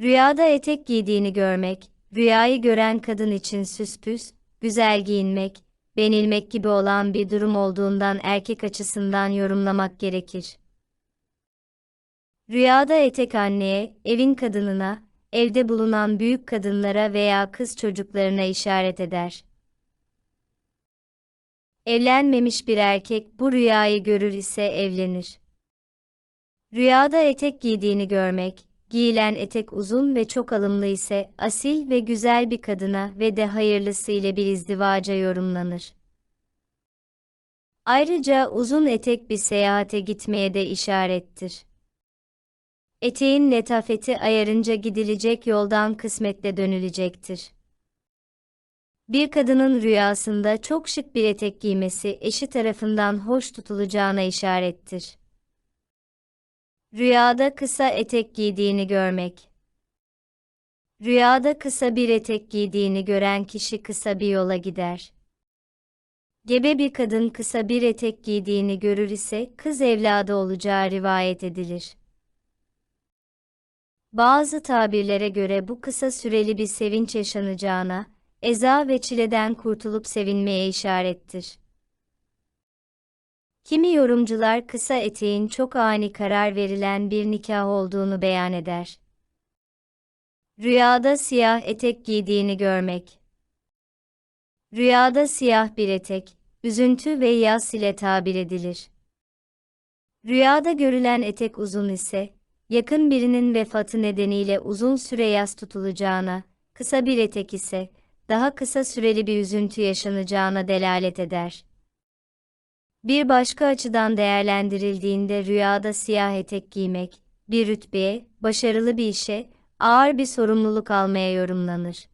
Rüyada etek giydiğini görmek, rüyayı gören kadın için süspüs, güzel giyinmek, benilmek gibi olan bir durum olduğundan erkek açısından yorumlamak gerekir. Rüyada etek anneye, evin kadınına, evde bulunan büyük kadınlara veya kız çocuklarına işaret eder. Evlenmemiş bir erkek bu rüyayı görür ise evlenir. Rüyada etek giydiğini görmek, giyilen etek uzun ve çok alımlı ise asil ve güzel bir kadına ve de hayırlısı ile bir izdivaca yorumlanır. Ayrıca uzun etek bir seyahate gitmeye de işarettir. Eteğin letafeti ayarınca gidilecek yoldan kısmetle dönülecektir. Bir kadının rüyasında çok şık bir etek giymesi eşi tarafından hoş tutulacağına işarettir. Rüyada kısa etek giydiğini görmek. Rüyada kısa bir etek giydiğini gören kişi kısa bir yola gider. Gebe bir kadın kısa bir etek giydiğini görür ise kız evladı olacağı rivayet edilir. Bazı tabirlere göre bu kısa süreli bir sevinç yaşanacağına, eza ve çileden kurtulup sevinmeye işarettir. Kimi yorumcular kısa eteğin çok ani karar verilen bir nikah olduğunu beyan eder. Rüyada siyah etek giydiğini görmek. Rüyada siyah bir etek, üzüntü ve yas ile tabir edilir. Rüyada görülen etek uzun ise, yakın birinin vefatı nedeniyle uzun süre yas tutulacağına, kısa bir etek ise, daha kısa süreli bir üzüntü yaşanacağına delalet eder. Bir başka açıdan değerlendirildiğinde rüyada siyah etek giymek, bir rütbeye, başarılı bir işe, ağır bir sorumluluk almaya yorumlanır.